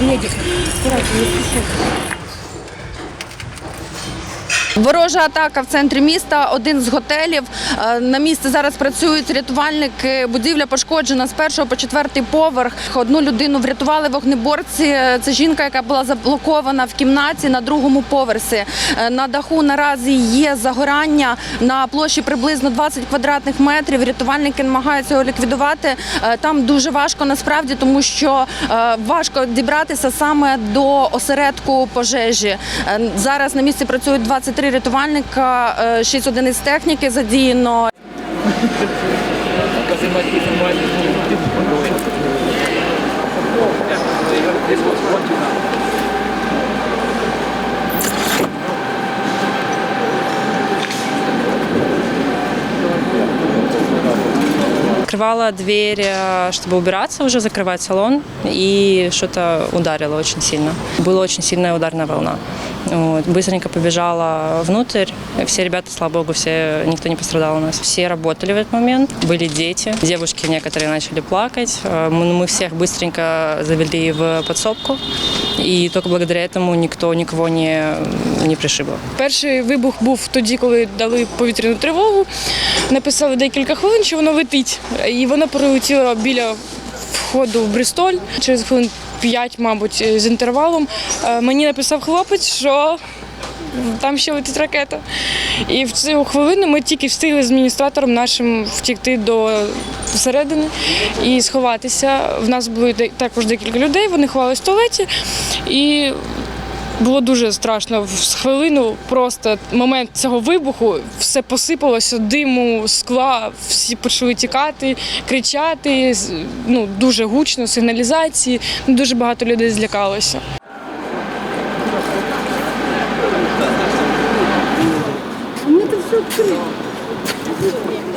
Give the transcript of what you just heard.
Едет. Аккуратно, не спеши. Ворожа атака в центрі міста. Один з готелів. Е, На місці зараз працюють рятувальники. Будівля пошкоджена з першого по четвертий поверх. Одну людину врятували вогнеборці. Е, Це жінка, яка була заблокована в кімнаті на другому поверсі. Е, На даху наразі є загорання на площі приблизно 20 квадратних метрів. Рятувальники намагаються його ліквідувати. Там дуже важко насправді, тому що важко дібратися саме до осередку пожежі. Зараз на місці працюють 23 рятувальника, шість одиниць техніки задіяно. Открывала дверь, э, чтобы убираться уже, закрывать салон, и что-то ударило очень сильно. Была очень сильная ударная волна. Вот. Быстренько побежала внутрь. Все ребята, слава богу, все, никто не пострадал у нас. Все работали в этот момент. Были дети. Девушки некоторые начали плакать. Э, Мы мы всех быстренько завели в подсобку. И тільки благодаря цьому ніхто нікого не, не пришибав. Перший вибух був тоді, коли дали повітряну тривогу. Написали декілька хвилин, що воно летить. І воно прилетіло біля входу в Бристоль через хвилин П'ять, мабуть, з інтервалом. Е, Мені написав хлопець, що там ще летить ракета. І в цю хвилину ми тільки встигли з адміністратором нашим втікти до середини і сховатися. В нас були також декілька людей, вони ховались в туалеті. І було дуже страшно. В хвилину просто момент цього вибуху все посипалося, диму, скла, всі почали тікати, кричати. Ну дуже гучно, сигналізації. Дуже багато людей злякалося. 503.